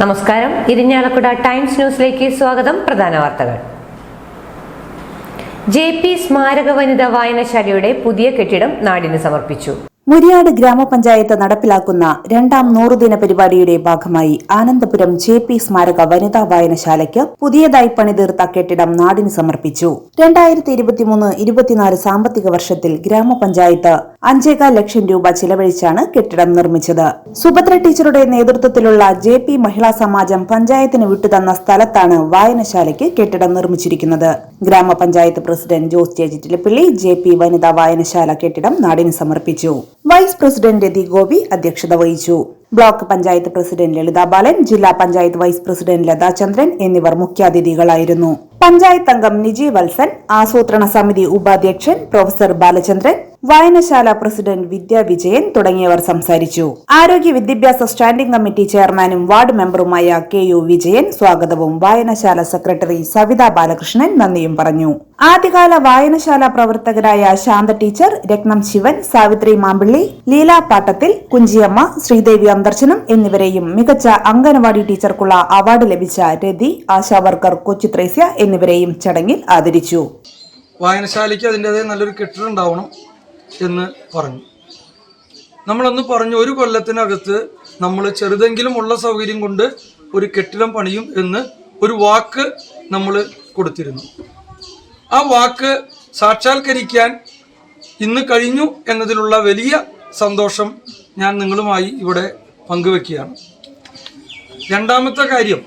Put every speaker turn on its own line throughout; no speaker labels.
നമസ്കാരം. ഇരിഞ്ഞാലക്കുട ടൈംസ് ന്യൂസിലേക്ക് സ്വാഗതം. പ്രധാന വാർത്തകൾ. ജെ പി സ്മാരക വനിതാ വായനശാലയുടെ പുതിയ കെട്ടിടം നാടിന് സമർപ്പിച്ചു.
മുരിയാട് ഗ്രാമപഞ്ചായത്ത് നടപ്പിലാക്കുന്ന രണ്ടാം നൂറുദിന പരിപാടിയുടെ ഭാഗമായി ആനന്ദപുരം ജെ പി സ്മാരക വനിതാ വായനശാലയ്ക്ക് പുതിയതായി പണിതീർത്ത കെട്ടിടം നാടിന് സമർപ്പിച്ചു. രണ്ടായിരത്തി ഇരുപത്തിമൂന്ന് ഇരുപത്തിനാല് സാമ്പത്തിക വർഷത്തിൽ ഗ്രാമപഞ്ചായത്ത് അഞ്ചേകാൽ ലക്ഷം രൂപ ചിലവഴിച്ചാണ് കെട്ടിടം നിർമ്മിച്ചത്. സുഭദ്ര ടീച്ചറുടെ നേതൃത്വത്തിലുള്ള ജെ പി മഹിളാ സമാജം പഞ്ചായത്തിന് വിട്ടുതന്ന സ്ഥലത്താണ് വായനശാലയ്ക്ക് കെട്ടിടം നിർമ്മിച്ചിരിക്കുന്നത്. ഗ്രാമപഞ്ചായത്ത് president Jose J Jittilappilly J P വനിതാ വായനശാല കെട്ടിടം നാടിന് സമർപ്പിച്ചു. വൈസ് പ്രസിഡന്റ് രതി ഗോപി അധ്യക്ഷത വഹിച്ചു. ബ്ലോക്ക് പഞ്ചായത്ത് പ്രസിഡന്റ് ലളിത ബാലൻ ജില്ലാ പഞ്ചായത്ത് വൈസ് പ്രസിഡന്റ് ലതാചന്ദ്രൻ എന്നിവർ മുഖ്യാതിഥികളായിരുന്നു. പഞ്ചായത്ത് അംഗം നിജി വത്സൻ ആസൂത്രണ സമിതി ഉപാധ്യക്ഷൻ പ്രൊഫസർ ബാലചന്ദ്രൻ വായനശാല പ്രസിഡന്റ് വിദ്യാ വിജയൻ തുടങ്ങിയവർ സംസാരിച്ചു. ആരോഗ്യ വിദ്യാഭ്യാസ സ്റ്റാൻഡിംഗ് കമ്മിറ്റി ചെയർമാനും വാർഡ് മെമ്പറുമായ കെ യു വിജയൻ സ്വാഗതവും വായനശാല സെക്രട്ടറി സവിത ബാലകൃഷ്ണൻ നന്ദിയും പറഞ്ഞു. ആദ്യകാല വായനശാല പ്രവർത്തകരായ ശാന്ത ടീച്ചർ രത്നം ശിവൻ സാവിത്രി മാമ്പിള്ളി ലീല പാട്ടത്തിൽ കുഞ്ചിയമ്മ ശ്രീദേവി അന്തർശനം എന്നിവരെയും മികച്ച അംഗനവാടി ടീച്ചർക്കുള്ള അവാർഡ് ലഭിച്ച രതി ആശാവർക്കർ കൊച്ചുത്രേസ്യ എന്നിവരെയും ചടങ്ങിൽ ആദരിച്ചു.
വായനശാലയ്ക്ക് അതിന്റെതായ നല്ലൊരു കെട്ടിടം ഉണ്ടാവണം. എന്ന് പറഞ്ഞു. നമ്മളന്ന് പറഞ്ഞു ഒരു കൊല്ലത്തിനകത്ത് നമ്മൾ ചെറുതെങ്കിലും ഉള്ള സൗകര്യം കൊണ്ട് ഒരു കെട്ടിടം പണിയും എന്ന് ഒരു വാക്ക് നമ്മൾ കൊടുത്തിരുന്നു. ആ വാക്ക് സാക്ഷാത്കരിക്കാൻ ഇന്ന് കഴിഞ്ഞു എന്നതിലുള്ള വലിയ സന്തോഷം ഞാൻ നിങ്ങളുമായി ഇവിടെ പങ്കുവെക്കുകയാണ്. രണ്ടാമത്തെ കാര്യം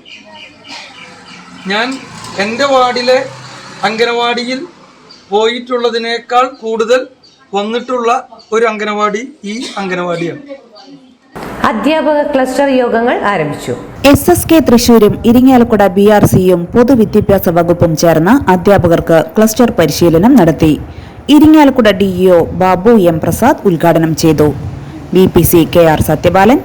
ഞാൻ എന്റെ വാർഡിലെ അംഗനവാടിയിൽ പോയിട്ടുള്ളതിനേക്കാൾ കൂടുതൽ വന്നിട്ടുള്ള ഒരു അംഗനവാടി ഈ അംഗനവാടിയാണ്.
അധ്യാപക ക്ലസ്റ്റർ യോഗങ്ങൾ ആരംഭിച്ചു.
എസ് എസ് കെ തൃശൂരും ഇരിങ്ങാലക്കുട ബി ആർ സിയും പൊതുവിദ്യാഭ്യാസ വകുപ്പും ചേർന്ന് അധ്യാപകർക്ക് ക്ലസ്റ്റർ പരിശീലനം നടത്തി. ഇരിങ്ങാലക്കുട ഡിഇഒ ബാബു എം പ്രസാദ് ഉദ്ഘാടനം ചെയ്തു. B P C K R Sathyapalan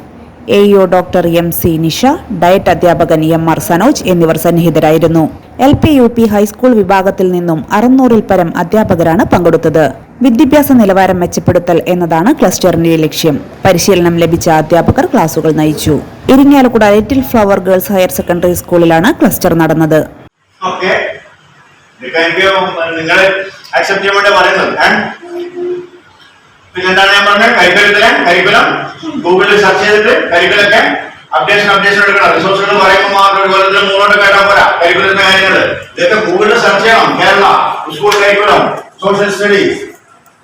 A EO doctor M C Nisha DIET അധ്യാപകൻ എം ആർ സനോജ് എന്നിവർ സന്നിഹിതരായിരുന്നു. L P U P high school വിഭാഗത്തിൽ നിന്നും അറുന്നൂറിൽ പരം അധ്യാപകരാണ് പങ്കെടുത്തത്. വിദ്യാഭ്യാസ നിലവാരം മെച്ചപ്പെടുത്തൽ എന്നതാണ് ക്ലസ്റ്ററിന്റെ ലക്ഷ്യം. പരിശീലനം ലഭിച്ച അധ്യാപകർ ക്ലാസുകൾ നയിച്ചു. Irinjalakuda little flower girls higher secondary സ്കൂളിലാണ് ക്ലസ്റ്റർ നടന്നത്.
ഇതൊക്കെ Kerala school social studies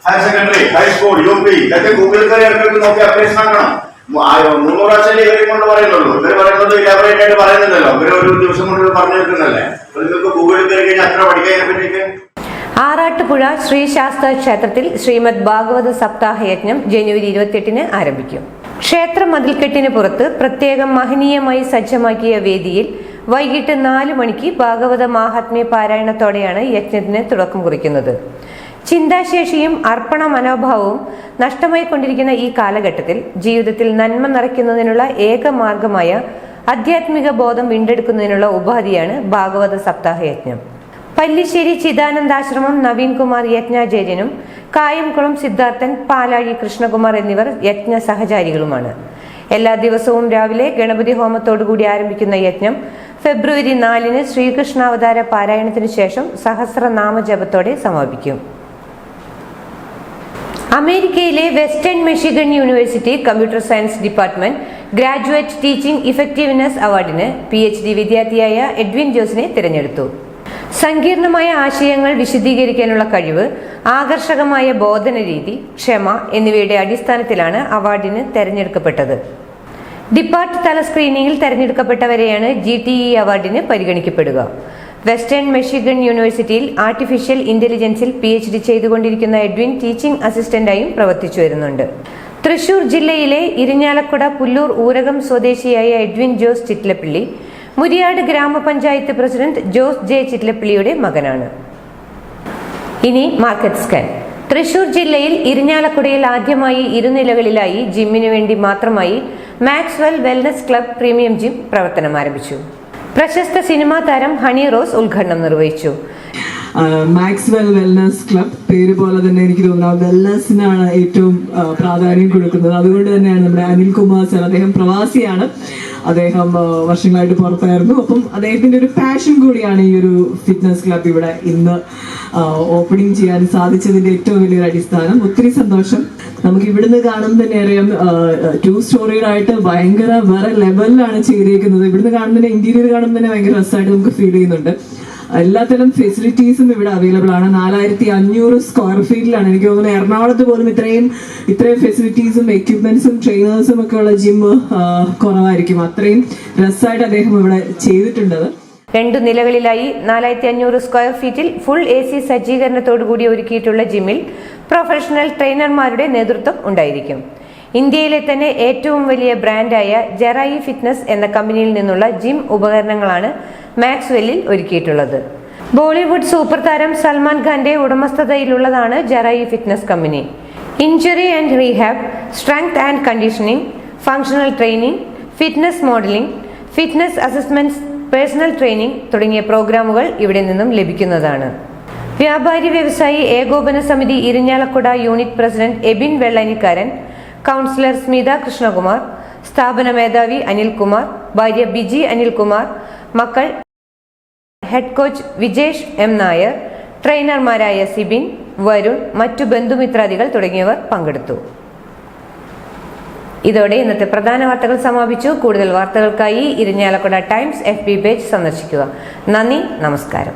higher secondary high school U P ഇതൊക്കെ ഗൂഗിൾ കയറി ഇടയ്ക്ക് നോക്കി അപ്ഡേഷൻ ആക്കണം മു- ആ, മുന്നൂറ് പ്രാവശ്യം ഇവരെ കൊണ്ട് പറയുന്നുള്ളൂ. ഇവർ പറയുന്നത് ഇലാബറേറ്റ് ആയിട്ട് പറയുന്നില്ലല്ലോ. ഇവർ ഒരു ദിവസം കൊണ്ട് പറഞ്ഞു വെക്കുന്നല്ലേ നിങ്ങൾക്ക് ഗൂഗിളിൽ കയറി കഴിഞ്ഞാൽ അത്ര പഠിക്കാൻ പറ്റിയിട്ട്?
ആറാട്ടുപുഴ ശ്രീശാസ്ത്ര ക്ഷേത്രത്തിൽ ശ്രീമദ് ഭാഗവത സപ്താഹ യജ്ഞം ജനുവരി ഇരുപത്തിയെട്ടിന് ആരംഭിക്കും. ക്ഷേത്ര മതിൽക്കെട്ടിന് പുറത്ത് പ്രത്യേകം മഹനീയമായി സജ്ജമാക്കിയ വേദിയിൽ വൈകിട്ട് നാല് മണിക്ക് ഭാഗവത മാഹാത്മ്യ പാരായണത്തോടെയാണ് യജ്ഞത്തിന് തുടക്കം കുറിക്കുന്നത്. ചിന്താശേഷിയും അർപ്പണ മനോഭാവവും നഷ്ടമായി കൊണ്ടിരിക്കുന്ന ഈ കാലഘട്ടത്തിൽ ജീവിതത്തിൽ നന്മ നിറയ്ക്കുന്നതിനുള്ള ഏക മാർഗമായ ആധ്യാത്മിക ബോധം വീണ്ടെടുക്കുന്നതിനുള്ള ഉപാധിയാണ് ഭാഗവത സപ്താഹ യജ്ഞം പല്ലിശ്ശേരി ചിദാനന്ദാശ്രമം നവീൻ കുമാർ യജ്ഞാചാര്യനും കായംകുളം സിദ്ധാർത്ഥൻ പാലാഴി കൃഷ്ണകുമാർ എന്നിവർ യജ്ഞ സഹചാരികളുമാണ്. എല്ലാ ദിവസവും രാവിലെ ഗണപതി ഹോമത്തോടുകൂടി ആരംഭിക്കുന്ന യജ്ഞം ഫെബ്രുവരി നാലിന് ശ്രീകൃഷ്ണാവതാര പാരായണത്തിനു ശേഷം സഹസ്രനാമജപത്തോടെ സമാപിക്കും. അമേരിക്കയിലെ Western Michigan University computer science department graduate teaching effectiveness അവാർഡിന് പി എച്ച് ഡി വിദ്യാർത്ഥിയായ എഡ്വിൻ ജോസിനെ തിരഞ്ഞെടുത്തു. സങ്കീർണമായ ആശയങ്ങൾ വിശദീകരിക്കാനുള്ള കഴിവ് ആകർഷകമായ ബോധന രീതി ക്ഷമ എന്നിവയുടെ അടിസ്ഥാനത്തിലാണ് അവാർഡിന് തെരഞ്ഞെടുക്കപ്പെട്ടത്. ഡിപ്പാർട്ട് തല സ്ക്രീനിംഗിൽ തെരഞ്ഞെടുക്കപ്പെട്ടവരെയാണ് ജി ടി ഇ അവാർഡിന് പരിഗണിക്കപ്പെടുക. വെസ്റ്റേൺ മെഷിഗൺ യൂണിവേഴ്സിറ്റിയിൽ ആർട്ടിഫിഷ്യൽ ഇന്റലിജൻസിൽ പി എച്ച് ഡി ചെയ്തുകൊണ്ടിരിക്കുന്ന എഡ്വിൻ ടീച്ചിംഗ് അസിസ്റ്റന്റായും പ്രവർത്തിച്ചു വരുന്നുണ്ട്. തൃശൂർ ജില്ലയിലെ ഇരിഞ്ഞാലക്കുട പുല്ലൂർ ഊരകം സ്വദേശിയായ എഡ്വിൻ ജോസ് ചിറ്റ്ലപ്പിള്ളി മുരിയാട് ഗ്രാമപഞ്ചായത്ത് പ്രസിഡന്റ് ജോസ് ജെ ചിറ്റ്ലപ്പിള്ളിയുടെ മകനാണ്. ഇനി മാർക്കറ്റ് സ്കാൻ തൃശൂർ ജില്ലയിൽ ഇരിഞ്ഞാലക്കുടയിൽ ആദ്യമായി ഇരുനിലകളിലായി ജിമ്മിനു വേണ്ടി മാത്രമായി Maxwell wellness club premium gym പ്രവർത്തനം ആരംഭിച്ചു. പ്രശസ്ത സിനിമാ താരം ഹണി റോസ് ഉദ്ഘാടനം നിർവഹിച്ചു.
മാക്സ്വെൽ വെൽനസ് ക്ലബ് പേര് പോലെ തന്നെ എനിക്ക് തോന്നുന്നു വെൽനസിനാണ് ഏറ്റവും പ്രാധാന്യം കൊടുക്കുന്നത്. അതുകൊണ്ട് തന്നെയാണ് നമ്മുടെ അനിൽകുമാർ സർ അദ്ദേഹം പ്രവാസിയാണ്. അദ്ദേഹം വർഷങ്ങളായിട്ട് പുറത്തായിരുന്നു. അപ്പം അദ്ദേഹത്തിന്റെ ഒരു പാഷൻ കൂടിയാണ് ഈ ഒരു ഫിറ്റ്നസ് ക്ലബ് ഇവിടെ ഇന്ന് ഓപ്പണിംഗ് ചെയ്യാൻ സാധിച്ചതിന്റെ ഏറ്റവും വലിയൊരു അടിസ്ഥാനം. ഒത്തിരി സന്തോഷം. നമുക്ക് ഇവിടുന്ന് കാണുമ്പോൾ തന്നെ അറിയാം ടു സ്റ്റോറികളായിട്ട് ഭയങ്കര വേറെ ലെവലിലാണ് ചെയ്തിരിക്കുന്നത് ഇവിടുന്ന് കാണുമ്പോൾ ഇന്റീരിയർ കാണുമ്പോൾ തന്നെ ഭയങ്കര രസമായിട്ട് നമുക്ക് ഫീൽ ചെയ്യുന്നുണ്ട്. എല്ലാത്തരം ഫെസിലിറ്റീസും ഇവിടെ അവൈലബിൾ ആണ്. നാലായിരത്തി അഞ്ഞൂറ് സ്ക്വയർ ഫീറ്റിലാണ് എനിക്ക് തോന്നുന്നു എറണാകുളത്ത് പോലും ഇത്രയും ഇത്രയും ഫെസിലിറ്റീസും എക്യുപ്മെന്റ്സും ട്രെയിനേഴ്സും ഒക്കെ ഉള്ള ജിം കുറവായിരിക്കും. അത്രയും രസമായിട്ട് അദ്ദേഹം ഇവിടെ ചെയ്തിട്ടുണ്ടത്
രണ്ടു നിലകളിലായി നാലായിരത്തി അഞ്ഞൂറ് സ്ക്വയർ ഫീറ്റിൽ ഫുൾ എ സി സജ്ജീകരണത്തോടുകൂടി ഒരുക്കിയിട്ടുള്ള ജിമ്മിൽ പ്രൊഫഷണൽ ട്രെയിനർമാരുടെ നേതൃത്വം ഉണ്ടായിരിക്കും. ഇന്ത്യയിലെ തന്നെ ഏറ്റവും വലിയ ബ്രാൻഡായ ജെറായി ഫിറ്റ്നസ് എന്ന കമ്പനിയിൽ നിന്നുള്ള ജിം ഉപകരണങ്ങളാണ് മാക്സ്വെല്ലിൽ ഒരുക്കിയിട്ടുള്ളത്. ബോളിവുഡ് സൂപ്പർ താരം സൽമാൻ ഖാന്റെ ഉടമസ്ഥതയിലുള്ളതാണ് Jerai fitness company. Injury and rehab strength and conditioning functional training fitness modeling fitness assessments personal training തുടങ്ങിയ പ്രോഗ്രാമുകൾ ഇവിടെ നിന്നും ലഭിക്കുന്നതാണ്. വ്യാപാരി വ്യവസായി ഏകോപന സമിതി Irinjalakuda unit president Ebin Vellanikkaran councillor Smitha Krishnakumar സ്ഥാപന മേധാവി അനിൽകുമാർ ഭാര്യ ബിജി അനിൽകുമാർ മക്കൾ head coach Vijesh M Nair ട്രെയിനർമാരായ Sibin Varun മറ്റു ബന്ധുമിത്രാദികൾ തുടങ്ങിയവർ പങ്കെടുത്തു. ഇതോടെ ഇന്നത്തെ പ്രധാന വാർത്തകൾ സമാപിച്ചു. കൂടുതൽ വാർത്തകൾക്കായി ഇരിഞ്ഞാലക്കുട ടൈംസ് എഫ് പേജ് സന്ദർശിക്കുക. നന്ദി നമസ്കാരം.